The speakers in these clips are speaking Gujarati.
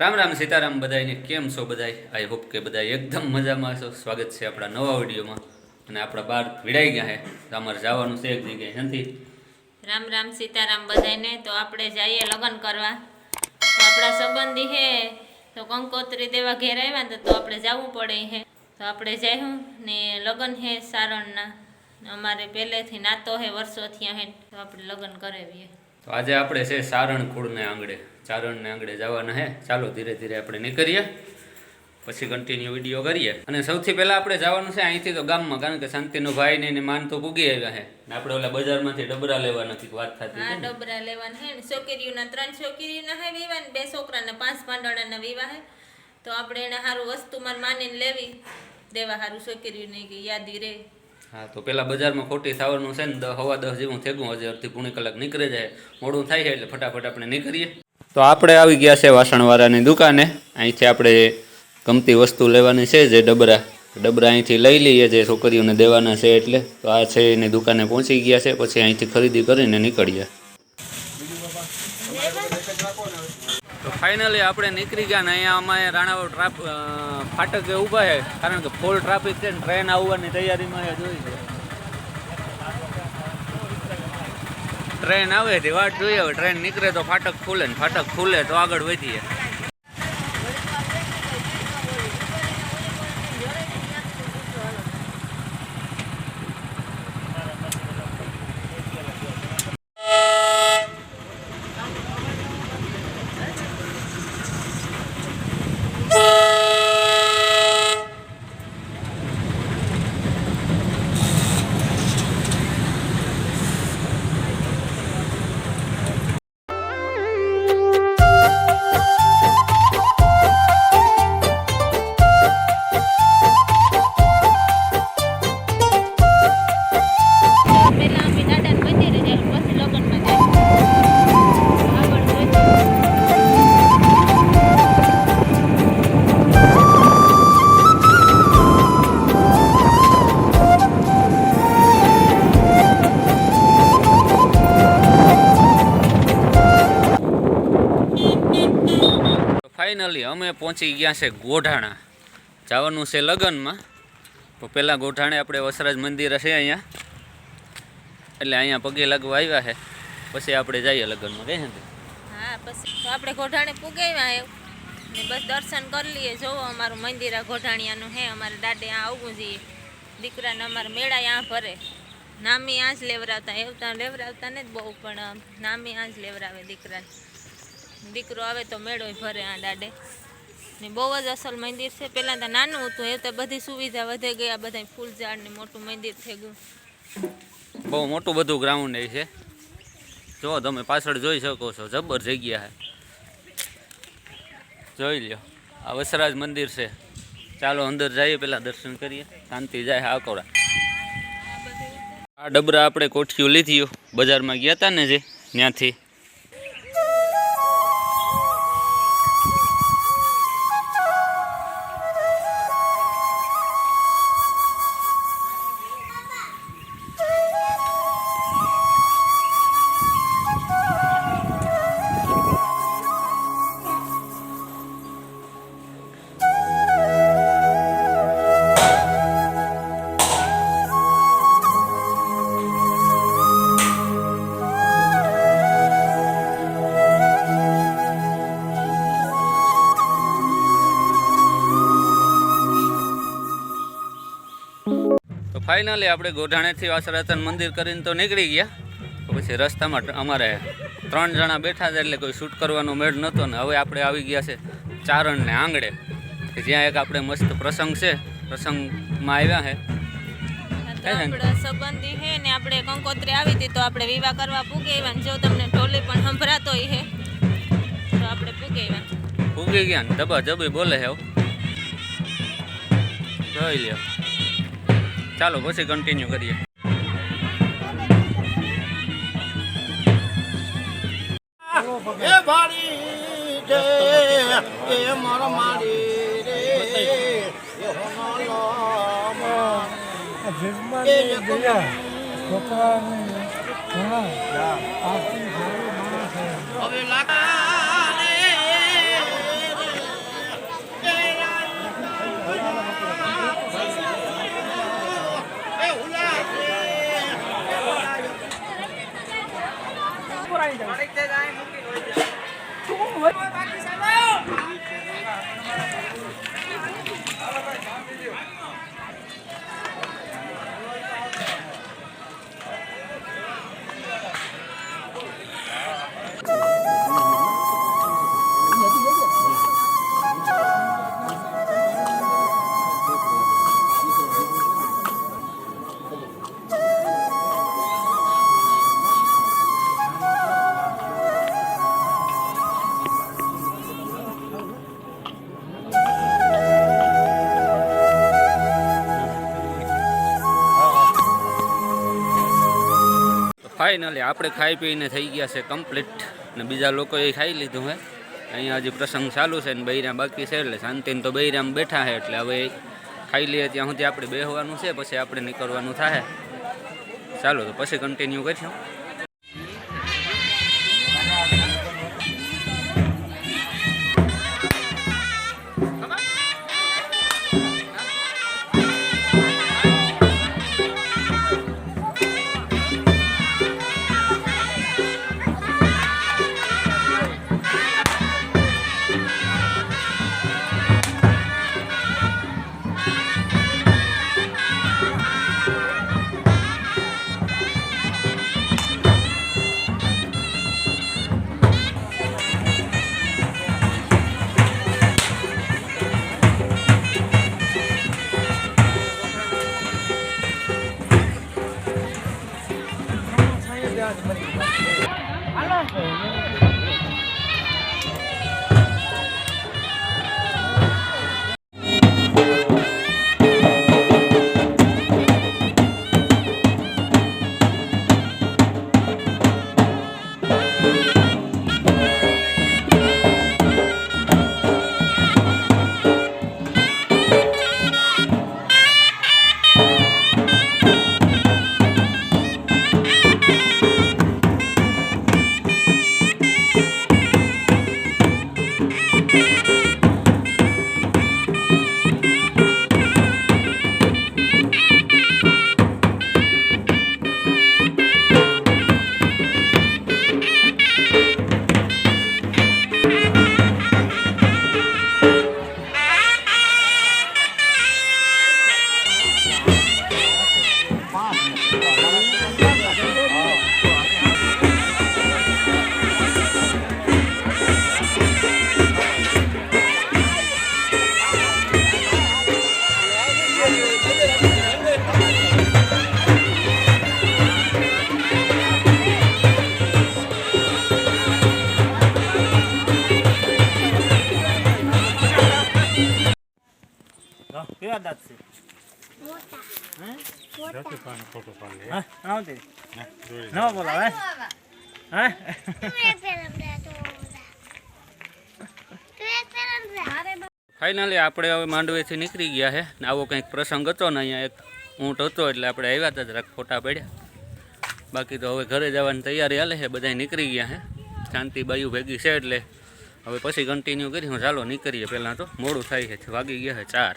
રામ રામ સીતારામ બધાને કેમ છો બધાય? આઈ હોપ કે બધા એકદમ મજામાં છો. સ્વાગત છે આપણા નવા વિડીયોમાં. અને આપણા બાર ભીડાઈ ગયા છે તો અમારે જવાનું છે એક જગ્યાએ. નથી રામ રામ સીતારામ બધાને તો આપણે જઈએ લગ્ન કરવા. તો આપણા સંબંધી હે. તો કંકોત્રી દેવા ઘેર આવ્યા ને તો આપણે જવું પડે હે. તો આપણે જઈશું ને લગ્ન હે સારણના. અમારે પહેલેથી નાતો હે વર્ષોથી હે. તો આપણે લગ્ન કરાવીએ. તો આજે આપણે છે સારણ ખોડને આંગળે ચારણને આંગળે જવાના હે. ચાલો ધીરે ધીરે આપણે નીકળીએ. પછી કન્ટિન્યુ વીડિયો કરીએ. અને સૌથી પહેલાં આપણે જવાનું છે અહીંથી તો ગામમાં, કારણ કે શાંતિનો ભાઈ ને માન તો પૂગી આવ્યા હે. ને આપણે ઓલા બજારમાંથી ડબરા લેવા નથી વાત થતી હા, ડબરા લેવાના હે ને. છોકરીઓના ત્રણ છોકરીઓના હે વિવાહ ને બે છોકરાના પાંચ પાંડવાના વિવાહ હે. તો આપણે એને સારું વસ્તુમાં માનીને લેવી. દેવા સારું છોકરીઓને યાદી રહે હા, તો પેલા બજારમાં ખોટી થવાનું છે ને હવા દસ જેવું થેગું, હજી અડધી પૂણી કલાક નીકળી જાય, મોડું થાય છે એટલે ફટાફટ આપણે નીકળીએ. તો આપણે આવી ગયા છે વાસણવાળાની દુકાને, અહીંથી આપણે ગમતી વસ્તુ લેવાની છે, જે ડબરા ડબરા અહીંથી લઈ લઈએ, જે છોકરીઓને દેવાના છે એટલે. તો આ છે એની દુકાને પહોંચી ગયા છે, પછી અહીંથી ખરીદી કરીને નીકળીએ. ફાઇનલી આપણે નીકળી ગયા ને અહીંયા અમારે રાણાવાડ ટ્રાફ ફાટકે ઊભા છે. કારણ કે ફૂલ ટ્રાફિક છે ને ટ્રેન આવવાની તૈયારીમાં એ જોઈ છે. ટ્રેન આવે છે વાટ જોઈએ. હવે ટ્રેન નીકળે તો ફાટક ખુલે ને ફાટક ખુલે તો આગળ વધીએ. ફાઇનલી અમે પહોંચી ગયા છે ગોઢાણા. જવાનું છે લગ્નમાં. તો પહેલાં ગોઢાણે આપણે વસરાજ મંદિર છે અહીંયા. એટલે અહીંયા પગે લાગવા આવ્યા છે. પછી આપણે જઈએ લગ્નમાં કહે છે હા, પછી આપણે ગોઢાણે પુગાવ્યા હે ને બસ દર્શન કરી લઈએ. જોવો, અમારું મંદિર આ ગોઢાણિયાનું હે અમારે દાડે આ આવવું જોઈએ. દીકરાને અમારે મેળા આ ભરે. નામી આ જ લેવરાવતા એવતા લેવરાવતા ને જ બહુ, પણ નામી આ જ લેવરાવે દીકરાને. દીકરો આવે તો મેળો ભરે આ દાડે. ને બહુ જ અસલ મંદિર છે. પહેલાં તો નાનું હતું એ તો બધી સુવિધા વધે ગયા બધા ફૂલ ઝાડ ને મોટું મંદિર થઈ ગયું. બહુ મોટું બધું ગ્રાઉન્ડ એ છે. જો તમે પાછળ જોઈ શકો છો, જબર જગ્યા છે. જોઈ લ્યો, આ વસરાજ મંદિર છે. ચાલો અંદર જઈએ પહેલાં દર્શન કરીએ. શાંતિ જાય આકોડા આ ડબરા આપણે કોઠીઓ લીધી બજારમાં ગયા હતા ને જે, ત્યાંથી. ફાઇનલી આપણે ગોઢાણેથી વાસરાતન મંદિર કરીને તો નીકળી ગયા. પછી રસ્તામાં અમારે ત્રણ જણા બેઠા હતા એટલે કોઈ શૂટ કરવાનો મેળ નહોતો ને હવે આપણે આવી ગયા છે ચારણને આંગળે કે જ્યાં એક આપણે મસ્ત પ્રસંગ છે પ્રસંગમાં આવ્યા છે સંબંધી હે ને આપણે કંકોત્રી આવી હતી તો આપણે વિવાહ કરવા પૂગે આવ્યા ને જો તમને ઢોલી પણ સંભળાતો હે. તો આપણે પૂગે આવ્યા. ઉગી ગયા ને દબા દબી બોલે છે જોઈ લ્યો. ચાલો પછી કન્ટિન્યુ કરીએ. એ ભાડી જે એ મર માડી રે. એ હોનો લોમ. હવે લાગે ફાઇનલી આપણે ખાઈ પીને થઈ ગયા છે કમ્પ્લીટ ને બીજા લોકોએ ખાઈ લીધું હે. અહીંયા હજી પ્રસંગ ચાલુ છે ને બૈરા બાકી છે, એટલે શાંતિને તો બૈરામ બેઠા છે એટલે હવે ખાઈ લઈએ ત્યાં સુધી આપણે બેહવાનું છે, પછી આપણે નીકળવાનું થાય ચાલો, તો પછી કન્ટિન્યુ કરીશું Yeah. દાંત છે હા આવ તે ન બોલો હે હા ફાઇનલી આપણે હવે માંડવેથી નીકળી ગયા છે ને આવો કંઈક પ્રસંગ હતો ને અહીંયા એક ઊંટ હતો એટલે આપણે આવ્યા હતા જરાક ફોટા પડ્યા. બાકી તો હવે ઘરે જવાની તૈયારી હાલે છે બધા નીકળી ગયા છે શાંતિ બાયુ ભેગી છે એટલે હવે પછી કન્ટિન્યુ કરી ચાલો નીકળીએ પહેલાં તો. મોડું થાય છે, વાગી ગયા છે ચાર.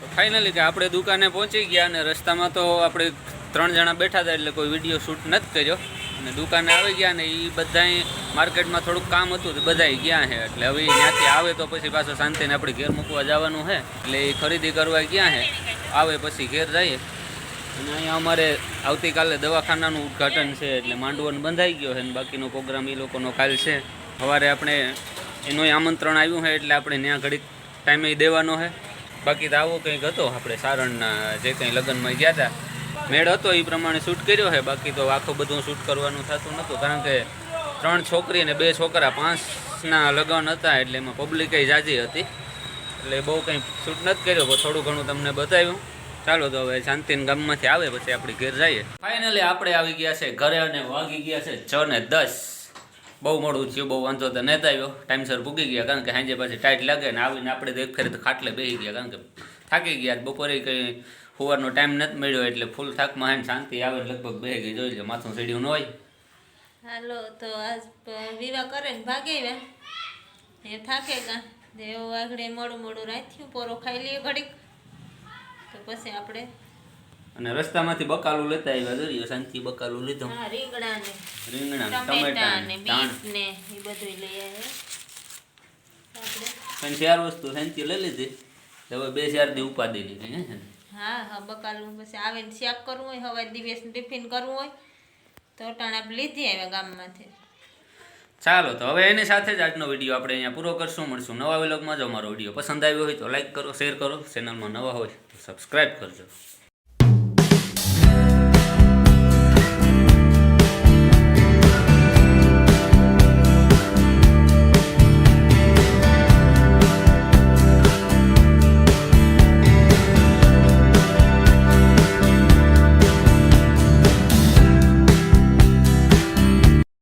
તો ફાઇનલી કે આપણે દુકાને પહોંચી ગયા અને રસ્તામાં તો આપણે ત્રણ જણા બેઠા હતા એટલે કોઈ વીડિયો શૂટ નથી કર્યો. અને દુકાને આવી ગયા ને એ બધા માર્કેટમાં થોડુંક કામ હતું તો બધાય ગયા છે એટલે હવે ત્યાંથી આવે તો પછી પાછો શાંતિને આપણે ઘેર મૂકવા જવાનું છે એટલે એ ખરીદી કરવા ગયા છે આવે પછી ઘેર જઈએ. અને અહીંયા અમારે આવતીકાલે દવાખાનાનું ઉદ્ઘાટન છે એટલે માંડવન બંધાઈ ગયો છે અને બાકીનો પ્રોગ્રામ એ લોકોનો કાલ છે. સવારે આપણે એનું આમંત્રણ આવ્યું છે એટલે આપણે ત્યાં ઘડીક ટાઈમે દેવાનો છે બાકી તો આવો કંઈક હતો. આપણે સારણના જે કંઈ લગ્નમાં ગયા હતા મેળ હતો એ પ્રમાણે શૂટ કર્યો છે. બાકી તો આખું બધું શૂટ કરવાનું થતું નહોતું કારણ કે ત્રણ છોકરી અને બે છોકરા પાંચના લગ્ન હતા એટલે એમાં પબ્લિકે જાજી હતી. એટલે બહુ કંઈ શૂટ નથી કર્યો, પણ થોડું ઘણું તમને બતાવ્યું. ચાલો તો હવે શાંતિન ગામમાંથી આવે, પછી આપણે ઘેર જઈએ. ફાઇનલી આપણે આવી ગયા છે. ઘરે અને વાગી ગયા છે છ ને દસ. બહુ મોડું થયું, બહુ વાંધો તો નહોતા આવ્યો. ટાઈમસર પૂગી ગયા, કારણ કે સાંજે પાછી ટાઈટ લાગે ને આવીને આપણે તો એક ફેર તો ખાટલે બેસી ગયા, કારણ કે થાકી ગયા. બપોરે કંઈ સુવાનો ટાઈમ નથી મળ્યો, એટલે ફૂલ થાકમાં એને શાંતિ આવે લગભગ બેસી ગઈ. જોઈ લે, માથું સીડ્યું ન હોય. હાલો, તો આજ વિવાહ કરે ને ભાગે એ થાકે કાં? દેવો આગળ મોડું મોડું રાખ્યું, પોરો ખાઈ લઈએ ઘડીક. તો પછી આપણે અને રસ્તામાંથી બકાલું લેતા આવ્યા જોઈએ શાંતિ બકાલું લીધું. હા રીંગણા ને રીંગણા ટમેટા ને બીટ ને એ બધું લઈ આવ્યા પણ ચાર વસ્તુ શાંતિ લઈ લીધી. હવે બે ચાર દી ઉપાદી લીધી હા હા બકાલું પછી આવે ને શાક કરવું હોય હવે દિવસ ટિફિન કરવું હોય તો અટાણે આપણે લીધી આવ્યા ગામમાંથી. ચાલો તો હવે એની સાથે જ આજનો વીડિયો આપણે અહીંયા પૂરો કરશું મળશું નવા વ્લોગમાં. જો અમારો વીડિયો પસંદ આવ્યો હોય તો લાઈક કરો શેર કરો. ચેનલમાં નવા હોય તો સબસ્ક્રાઈબ કરજો.